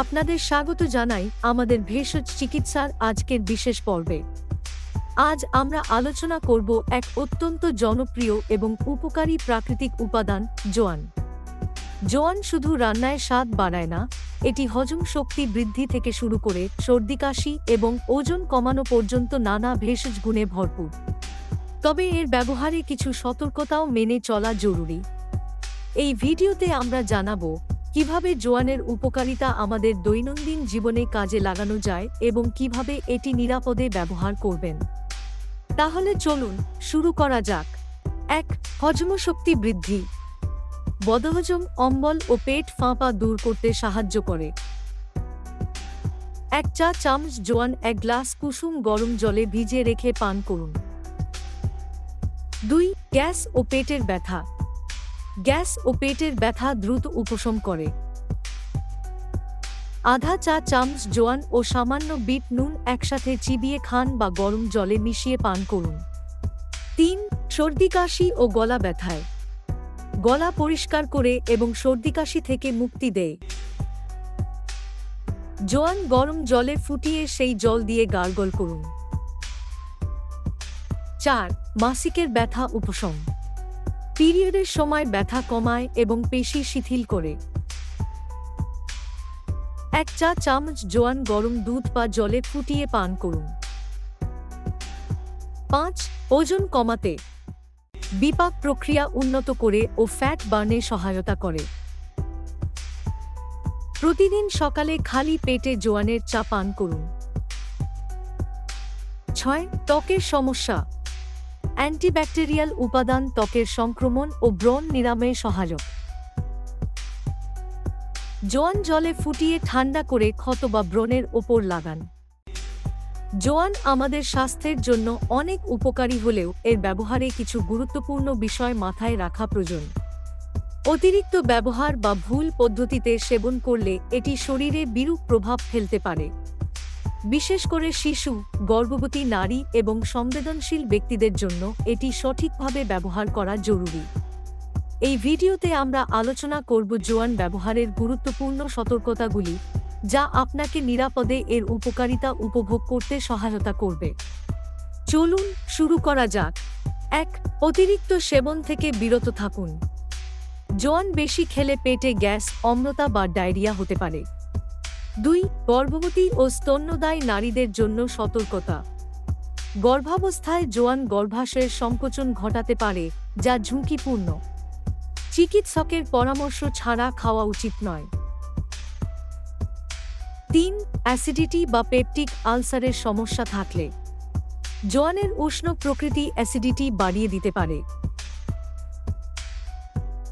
আপনাদের স্বাগত জানাই আমাদের ভেষজ চিকিৎসার আজকের বিশেষ পর্বে। আজ আমরা আলোচনা করব এক অত্যন্ত জনপ্রিয় এবং উপকারী প্রাকৃতিক উপাদান, জোয়ান। জোয়ান শুধু রান্নায় স্বাদ বাড়ায় না, এটি হজম শক্তি বৃদ্ধি থেকে শুরু করে সর্দি কাশি এবং ওজন কমানো পর্যন্ত নানা ভেষজ গুণে ভরপুর। তবে এর ব্যবহারে কিছু সতর্কতাও মেনে চলা জরুরি। এই ভিডিওতে আমরা জানাব কীভাবে জোয়ানের উপকারিতা আমাদের দৈনন্দিন জীবনে কাজে লাগানো যায় এবং কীভাবে এটি নিরাপদে ব্যবহার করবেন? তাহলে চলুন শুরু করা যাক। এক হজম শক্তি বৃদ্ধি। বদহজম অম্বল ও পেট ফাঁপা দূর করতে সাহায্য করে। এক চা চামচ জোয়ান এক গ্লাস কুসুম গরম জলে ভিজিয়ে রেখে পান করুন। দুই, গ্যাস ও পেটের ব্যথা। গ্যাস ও পেটের ব্যথা দ্রুত উপশম করে। আধা চা চামচ জোয়ান ও সামান্য বিট নুন একসাথে চিবিয়ে খান বা গরম জলে মিশিয়ে পান করুন। তিন, সর্দি কাশি ও গলা ব্যথায়। গলা পরিষ্কার করে এবং সর্দি কাশি থেকে মুক্তি দেয়। জোয়ান গরম জলে ফুটিয়ে সেই জল দিয়ে গার্গল করুন। চার, মাসিকের ব্যথা উপশম। পিরিয়ডের সময় ব্যথা কমায় এবং পেশি শিথিল করে। এক চা চামচ জোয়ান গরম দুধ বা জলে ফুটিয়ে পান করুন। পাঁচ, ওজন কমাতে। বিপাক প্রক্রিয়া উন্নত করে ও ফ্যাট বার্নে সহায়তা করে। প্রতিদিন সকালে খালি পেটে জোয়ানের চা পান করুন। ছয়, ত্বকের সমস্যা। অ্যান্টিব্যাকটেরিয়াল উপাদান ত্বকের সংক্রমণ ও ব্রণ নিরাময়ে সহায়ক। জোয়ান জলে ফুটিয়ে ঠান্ডা করে ক্ষত বা ব্রণের ওপর লাগান। জোয়ান আমাদের স্বাস্থ্যের জন্য অনেক উপকারী হলেও এর ব্যবহারে কিছু গুরুত্বপূর্ণ বিষয় মাথায় রাখা প্রয়োজন। অতিরিক্ত ব্যবহার বা ভুল পদ্ধতিতে সেবন করলে এটি শরীরে বিরূপ প্রভাব ফেলতে পারে। বিশেষ করে শিশু, গর্ভবতী নারী এবং সংবেদনশীল ব্যক্তিদের জন্য এটি সঠিকভাবে ব্যবহার করা জরুরি। এই ভিডিওতে আমরা আলোচনা করব জোয়ান ব্যবহারের গুরুত্বপূর্ণ সতর্কতাগুলি, যা আপনাকে নিরাপদে এর উপকারিতা উপভোগ করতে সহায়তা করবে। চলুন শুরু করা যাক। এক, অতিরিক্ত সেবন থেকে বিরত থাকুন। জোয়ান বেশি খেলে পেটে গ্যাস, অম্লতা বা ডায়রিয়া হতে পারে। দুই, গর্ভবতী ও স্তন্যদায়ী নারীদের জন্য সতর্কতা। গর্ভাবস্থায় জোয়ান গর্ভাশয়ের সংকোচন ঘটাতে পারে, যা ঝুঁকিপূর্ণ। চিকিৎসকের পরামর্শ ছাড়া খাওয়া উচিত নয়। তিন, অ্যাসিডিটি বা পেপটিক আলসারের সমস্যা থাকলে। জোয়ানের উষ্ণ প্রকৃতি অ্যাসিডিটি বাড়িয়ে দিতে পারে।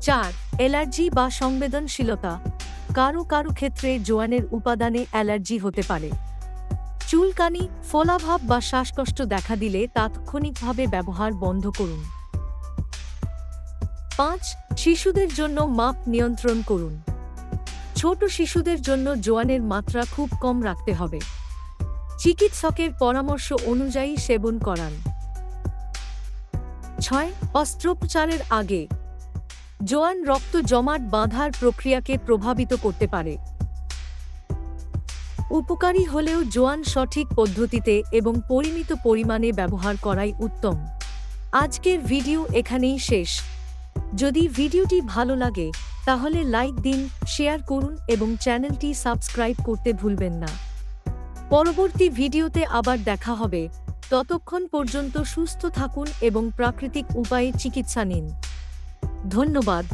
চার, অ্যালার্জি বা সংবেদনশীলতা। কারও কারও ক্ষেত্রে জোয়ানের উপাদানে অ্যালার্জি হতে পারে। চুলকানি, ফলাভাব বা শ্বাসকষ্ট দেখা দিলে তাৎক্ষণিকভাবে ব্যবহার বন্ধ করুন। পাঁচ, শিশুদের জন্য মাপ নিয়ন্ত্রণ করুন। ছোট শিশুদের জন্য জোয়ানের মাত্রা খুব কম রাখতে হবে। চিকিৎসকের পরামর্শ অনুযায়ী সেবন করান। ছয়, অস্ত্রোপচারের আগে জোয়ান রক্ত জমাট বাঁধার প্রক্রিয়াকে প্রভাবিত করতে পারে। উপকারী হলেও জোয়ান সঠিক পদ্ধতিতে এবং পরিমিত পরিমাণে ব্যবহার করাই উত্তম। আজকের ভিডিও এখানেই শেষ। যদি ভিডিওটি ভালো লাগে, তাহলে লাইক দিন, শেয়ার করুন এবং চ্যানেলটি সাবস্ক্রাইব করতে ভুলবেন না। পরবর্তী ভিডিওতে আবার দেখা হবে। ততক্ষণ পর্যন্ত সুস্থ থাকুন এবং প্রাকৃতিক উপায়ে চিকিৎসা নিন। ধন্যবাদ